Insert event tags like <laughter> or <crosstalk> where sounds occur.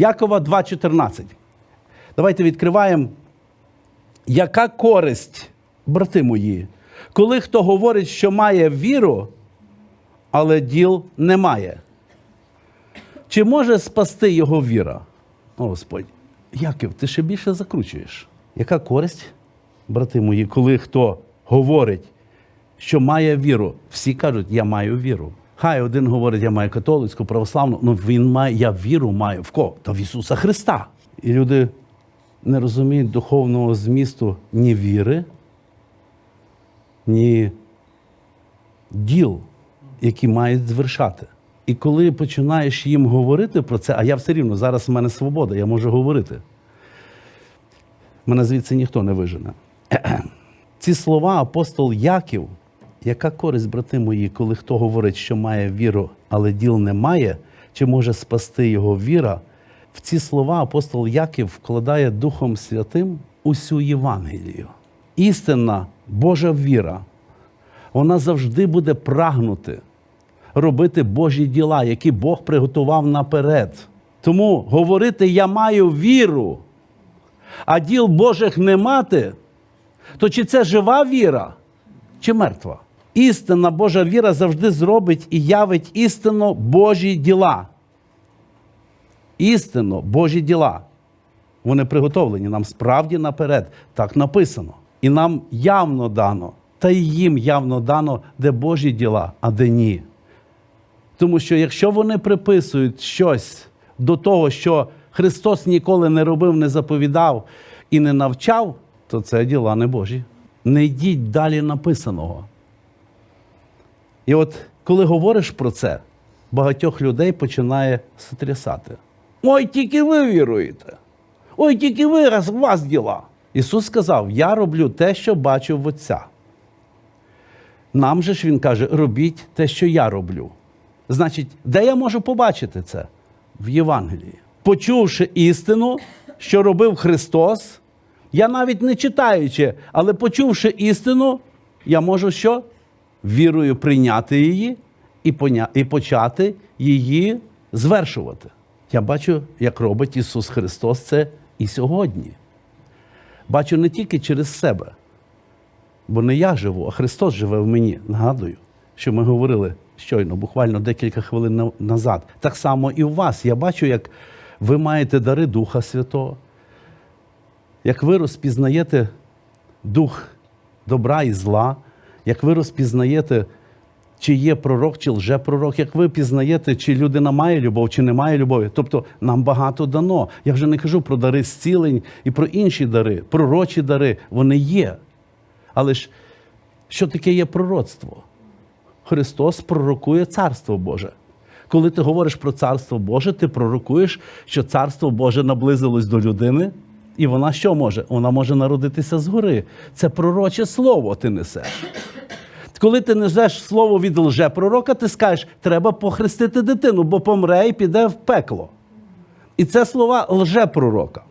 Якова 2,14. Давайте відкриваємо. Яка користь, брати мої, коли хто говорить, що має віру, але діл немає? Чи може спасти його віра? О, Господь, Яків, ти ще більше закручуєш. Яка користь, брати мої, коли хто говорить, що має віру? Всі кажуть, я маю віру. Хай один говорить, я маю католицьку, православну, ну він має, я віру маю в кого? Та в Ісуса Христа. І люди не розуміють духовного змісту ні віри, ні діл, які мають звершати. І коли починаєш їм говорити про це, а я все рівно, зараз в мене свобода, я можу говорити. Мене звідси ніхто не вижене. <clears throat> Ці слова апостол Яків, яка користь, брати мої, коли хто говорить, що має віру, але діл не має, чи може спасти його віра? В ці слова апостол Яків вкладає Духом Святим усю Євангелію. Істинна Божа віра, вона завжди буде прагнути робити Божі діла, які Бог приготував наперед. Тому говорити я маю віру, а діл Божих не мати, то чи це жива віра, чи мертва? Істинна Божа віра завжди зробить і явить істинно Божі діла. Істинно Божі діла. Вони приготовлені нам справді наперед. Так написано. І нам явно дано, та й їм явно дано, де Божі діла, а де ні. Тому що якщо вони приписують щось до того, що Христос ніколи не робив, не заповідав і не навчав, то це діла не Божі. Не йдіть далі написаного. І от коли говориш про це, багатьох людей починає сотрясати. Ой, тільки ви віруєте. Ой, тільки ви раз у вас діла. Ісус сказав: Я роблю те, що бачу в Отця. Нам же ж Він каже, робіть те, що я роблю. Значить, де я можу побачити це? В Євангелії. Почувши істину, що робив Христос, я навіть не читаючи, але почувши істину, я можу що? Вірою прийняти її і, і почати її звершувати. Я бачу, як робить Ісус Христос це і сьогодні. Бачу не тільки через себе, бо не я живу, а Христос живе в мені. Нагадую, що ми говорили щойно, буквально декілька хвилин на- назад. Так само і у вас. Я бачу, як ви маєте дари Духа Святого, як ви розпізнаєте дух добра і зла, як ви розпізнаєте, чи є пророк, чи лжепророк, як ви пізнаєте, чи людина має любов, чи не має любові. Тобто нам багато дано. Я вже не кажу про дари зцілень і про інші дари, пророчі дари, вони є. Але ж що таке є пророцтво? Христос пророкує Царство Боже. Коли ти говориш про Царство Боже, ти пророкуєш, що Царство Боже наблизилось до людини, і вона що може? Вона може народитися згори. Це пророче слово ти несеш. Коли ти несеш слово від лжепророка, ти скажеш, треба похрестити дитину, бо помре і піде в пекло. І це слова лжепророка.